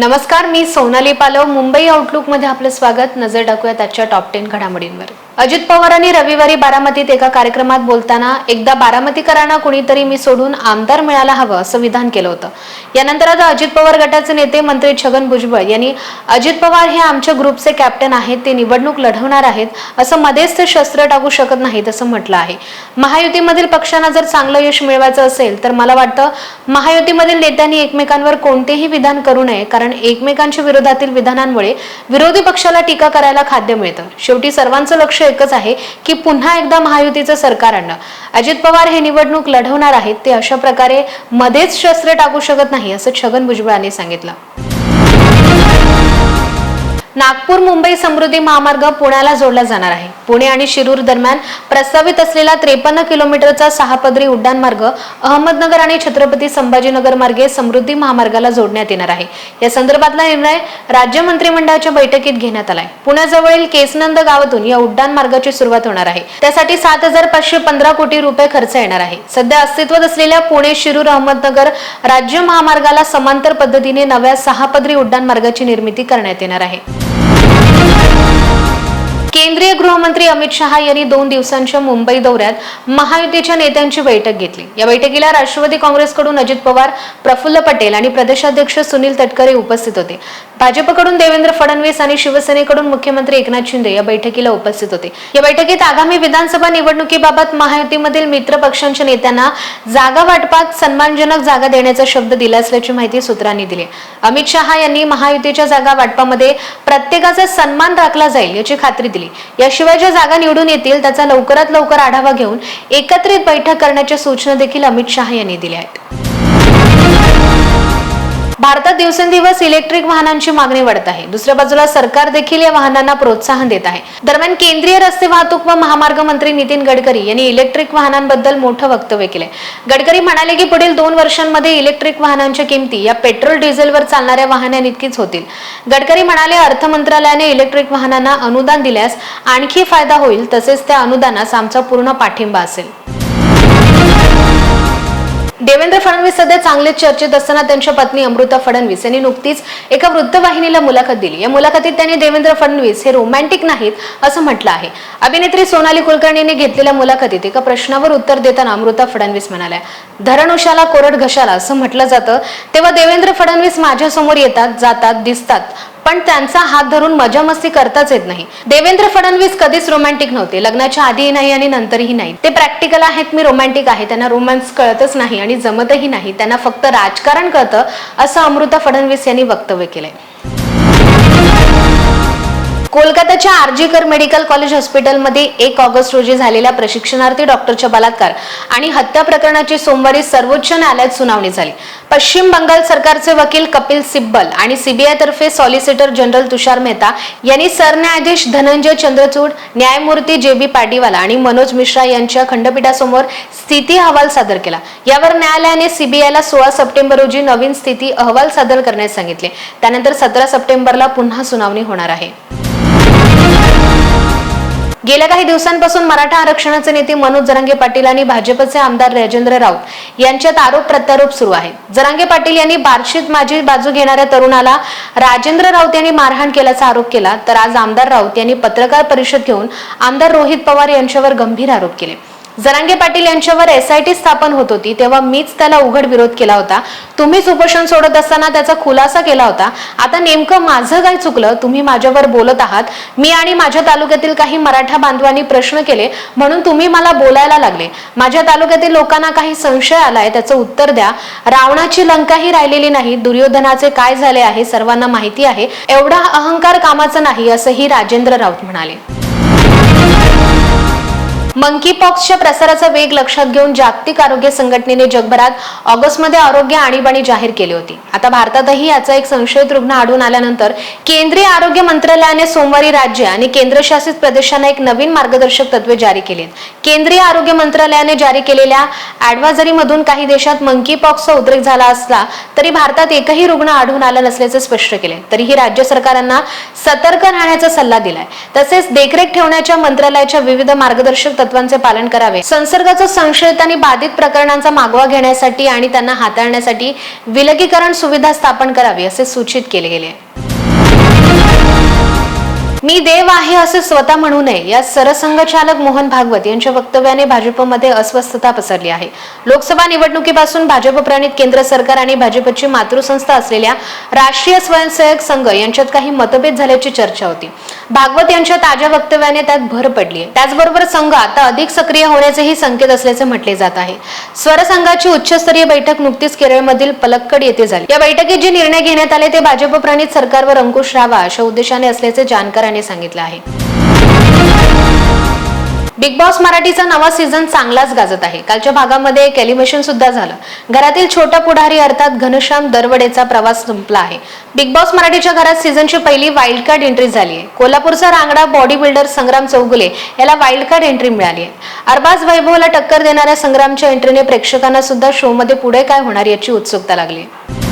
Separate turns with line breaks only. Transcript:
नमस्कार मी सोनाली पालव. मुंबई आउटलुकमध्ये आपलं स्वागत. नजर टाकूयात आजच्या टॉप टेन घडामोडींवर. अजित पवारांनी रविवारी बारामतीत एका कार्यक्रमात बोलताना एकदा बारामतीकरांना कुणीतरी मी सोडून आमदार मिळायला हवं असं विधान केलं होतं. यानंतर आता अजित पवार गटाचे नेते मंत्री छगन भुजबळ यांनी अजित पवार हे आमच्या ग्रुपचे कॅप्टन आहेत ते निवडणूक लढवणार आहेत असं मध्येच ते शस्त्र टाकू शकत नाहीत असं म्हटलं आहे. महायुतीमधील पक्षांना जर चांगलं यश मिळवायचं असेल तर मला वाटतं महायुतीमधील नेत्यांनी एकमेकांवर कोणतेही विधान करू नये कारण एकमेकांच्या विरोधातील विधानांमुळे विरोधी पक्षाला टीका करायला खाद्य मिळतं. शेवटी सर्वांचं लक्ष एकच आहे की पुन्हा एकदा महायुतीचं सरकार आणणं. अजित पवार हे निवडणूक लढवणार आहेत ते अशा प्रकारे मध्येच शस्त्र टाकू शकत नाही असं छगन भुजबळांनी सांगितलं. नागपूर मुंबई समृद्धी महामार्ग पुण्याला जोडला जाणार आहे. पुणे आणि शिरूर दरम्यान प्रस्तावित असलेला त्रेपन्न किलोमीटरचा सहापदरी उड्डाण मार्ग अहमदनगर आणि छत्रपती संभाजीनगर मार्गे समृद्धी महामार्गाला जोडण्यात येणार आहे. या संदर्भातला निर्णय राज्य मंत्रिमंडळाच्या बैठकीत घेण्यात आलाय. पुण्याजवळील केसनंद गावातून या उड्डाण मार्गाची सुरुवात होणार आहे. त्यासाठी सात हजार पाचशे पंधरा कोटी रुपये खर्च येणार आहे. सध्या अस्तित्वात असलेल्या पुणे शिरूर अहमदनगर राज्य महामार्गाला समांतर पद्धतीने नव्या सहापदरी उड्डाण मार्गाची निर्मिती करण्यात येणार आहे. केंद्रीय गृहमंत्री अमित शहा यांनी दोन दिवसांच्या मुंबई दौऱ्यात महायुतीच्या नेत्यांची बैठक घेतली. या बैठकीला राष्ट्रवादी काँग्रेसकडून अजित पवार प्रफुल्ल पटेल आणि प्रदेशाध्यक्ष सुनील तटकरे उपस्थित होते. भाजपकडून देवेंद्र फडणवीस आणि शिवसेनेकडून मुख्यमंत्री एकनाथ शिंदे या बैठकीला उपस्थित होते. या बैठकीत आगामी विधानसभा निवडणुकीबाबत महायुतीमधील मित्र पक्षांच्या नेत्यांना जागा वाटपात सन्मानजनक जागा देण्याचा शब्द दिला असल्याची माहिती सूत्रांनी दिली अमित शहा यांनी महायुतीच्या जागा वाटपामध्ये प्रत्येकाचा सन्मान राखला जाईल याची खात्री दिली. याशिवाय ज्या जागा निवडून येतील त्याचा लवकरात लवकर आढावा घेऊन एकत्रित बैठक करण्याच्या सूचना देखील अमित शहा यांनी दिल्या आहेत. भारतात दिवसेंदिवस इलेक्ट्रिक वाहनांची मागणी वाढत आहे. दुसऱ्या बाजूला सरकार देखील या वाहनांना प्रोत्साहन देत आहे. दरम्यान केंद्रीय रस्ते वाहतूक व महामार्ग मंत्री नितीन गडकरी यांनी इलेक्ट्रिक वाहनांबद्दल मोठं वक्तव्य केलंय. गडकरी म्हणाले की पुढील दोन वर्षांमध्ये इलेक्ट्रिक वाहनांच्या किमती या पेट्रोल डिझेलवर चालणाऱ्या वाहनांइतकीच होतील. गडकरी म्हणाले अर्थ मंत्रालयाने इलेक्ट्रिक वाहनांना अनुदान दिल्यास आणखी फायदा होईल तसेच त्या अनुदानास आमचा पूर्ण पाठिंबा असेल. देवेंद्र फडणवीस सध्या चांगलेच चर्चेत असताना त्यांच्या पत्नी अमृता फडणवीस यांनी नुकतीच एका वृत्तवाहिनीला मुलाखत दिली. या मुलाखतीत त्यांनी देवेंद्र फडणवीस हे रोमॅन्टिक नाहीत असं म्हटलं आहे. अभिनेत्री सोनाली कुलकर्णीने घेतलेल्या मुलाखतीत एका प्रश्नावर उत्तर देताना अमृता फडणवीस म्हणाल्या धरणुशाला कोरड घशाला असं म्हटलं जातं. तेव्हा देवेंद्र फडणवीस माझ्यासमोर येतात जातात दिसतात. पण त्यांचा हात धरून मजा मस्ती करताच येत नाही. देवेंद्र फडणवीस कधीच रोमॅन्टिक नव्हते. लग्नाच्या आधीही नाही आणि नंतरही नाही. ते प्रॅक्टिकल आहेत मी रोमॅन्टिक आहे. त्यांना रोमॅन्स कळतच नाही आणि जमतही नाही. त्यांना फक्त राजकारण कळतं असं अमृता फडणवीस यांनी वक्तव्य केलंय. कोलकाताच्या आरजीकर मेडिकल कॉलेज हॉस्पिटलमध्ये एक ऑगस्ट रोजी झालेल्या प्रशिक्षणार्थी डॉक्टरच्या बलात्कार आणि हत्या प्रकरणाची सोमवारी सर्वोच्च न्यायालयात सुनावणी झाली. पश्चिम बंगाल सरकारचे वकील कपिल सिब्बल आणि सीबीआयतर्फे सॉलिसिटर जनरल तुषार मेहता यांनी सरन्यायाधीश धनंजय चंद्रचूड न्यायमूर्ती जे बी पाटीवाला आणि मनोज मिश्रा यांच्या खंडपीठासमोर स्थिती अहवाल सादर केला. यावर न्यायालयाने सीबीआयला सोळा सप्टेंबर रोजी नवीन स्थिती अहवाल सादर करण्यास सांगितले. त्यानंतर सतरा सप्टेंबरला पुन्हा सुनावणी होणार आहे. गेल्या काही दिवसांपासून मराठा आरक्षणाचे नेते मनोज जरांगे पाटील आणि भाजपचे आमदार राजेंद्र राऊत यांच्यात आरोप प्रत्यारोप सुरू आहे. जरांगे पाटील यांनी बार्शीत माझी बाजू घेणाऱ्या तरुणाला राजेंद्र राऊत यांनी मारहाण केल्याचा आरोप केला तर आज आमदार राऊत यांनी पत्रकार परिषद घेऊन आमदार रोहित पवार यांच्यावर गंभीर आरोप केले. जरांगे पाटील यांच्यावर एसआयटी स्थापन होत होती तेव्हा मीच त्याला उघड विरोध केला होता. तुम्हीच उपोषण सोडत असताना त्याचा खुलासा केला होता. आता नेमकं माझं काय चुकलं? तुम्ही माझ्यावर बोलत आहात. मी आणि माझ्या तालुक्यातील काही मराठा बांधवांनी प्रश्न केले म्हणून तुम्ही मला बोलायला लागले. माझ्या तालुक्यातील लोकांना काही संशय आलाय त्याचं उत्तर द्या. रावणाची लंकाही राहिलेली नाही दुर्योधनाचे काय झाले आहे सर्वांना माहिती आहे. एवढा अहंकार कामाचा नाही असंही राजेंद्र राऊत म्हणाले. मंकी पॉक्सच्या प्रसाराचा वेग लक्षात घेऊन जागतिक आरोग्य संघटनेने जगभरात ऑगस्टमध्ये आरोग्य आणीबाणी जाहीर केली होती. आता भारतातही याचा एक संशयित रुग्ण आढळून आल्यानंतर केंद्रीय आरोग्य मंत्रालयाने सोमवारी राज्य आणि केंद्रशासित प्रदेशांना एक नवीन मार्गदर्शक तत्वे जारी केली केंद्रीय आरोग्य मंत्रालयाने जारी केलेल्या ऍडवायझरीमधून काही देशात मंकी पॉक्सचा उद्रेक झाला असला तरी भारतात एकही रुग्ण आढळून आला नसल्याचे स्पष्ट केले. तरीही राज्य सरकारांना सतर्क राहण्याचा सल्ला दिलाय. तसेच देखरेख ठेवण्याच्या मंत्रालयाच्या विविध मार्गदर्शक तत्वांचे पालन करावे. संसर्गाचा संशयित आणि बाधित प्रकरणांचा मागोवा घेण्यासाठी आणि त्यांना हाताळण्यासाठी विलगीकरण सुविधा स्थापन करावी असे सूचित केले गेले. आहे मी देव आहे असे स्वतः म्हणू नये या सरसंघचालक मोहन भागवत यांच्या वक्तव्याने भाजपमध्ये अस्वस्थता पसरली आहे. लोकसभा निवडणुकीपासून भाजप प्रणित केंद्र सरकार आणि भाजपची मातृसंस्था असलेल्या राष्ट्रीय स्वयंसेवक संघ यांच्यात काही मतभेद झाल्याची चर्चा होती. भागवत यांच्या ताज्या वक्तव्याने त्यात भर पडली आहे. त्याचबरोबर संघ आता अधिक सक्रिय होण्याचेही संकेत असल्याचे म्हटले जात आहे. स्वरसंघाची उच्चस्तरीय बैठक नुकतीच केरळमधील पलक्कड येथे झाली. या बैठकीत जे निर्णय घेण्यात आले ते भाजप प्रणित सरकारवर अंकुश राहावा अशा उद्देशाने असल्याचे जानकरांनी सांगितलं आहे. बिग बॉस मराठीचा नवा सीझन चांगलाच गाजत आहे. कालच्या भागामध्ये एक एलिमेशन सुद्धा झालं. घरातील छोटा पुढारी अर्थात घनश्याम दरवडेचा प्रवास संपला आहे. बिग बॉस मराठीच्या घरात सीझनची पहिली वाईल्ड कार्ड एंट्री झाली आहे. कोल्हापूरचा रांगडा बॉडी बिल्डर संग्राम चौगुले याला वाईल्ड कार्ड एंट्री मिळाली आहे. अरबाज वैभवला टक्कर देणाऱ्या संग्रामच्या एंट्रीने प्रेक्षकांना सुद्धा शोमध्ये पुढे काय होणार याची उत्सुकता लागली आहे.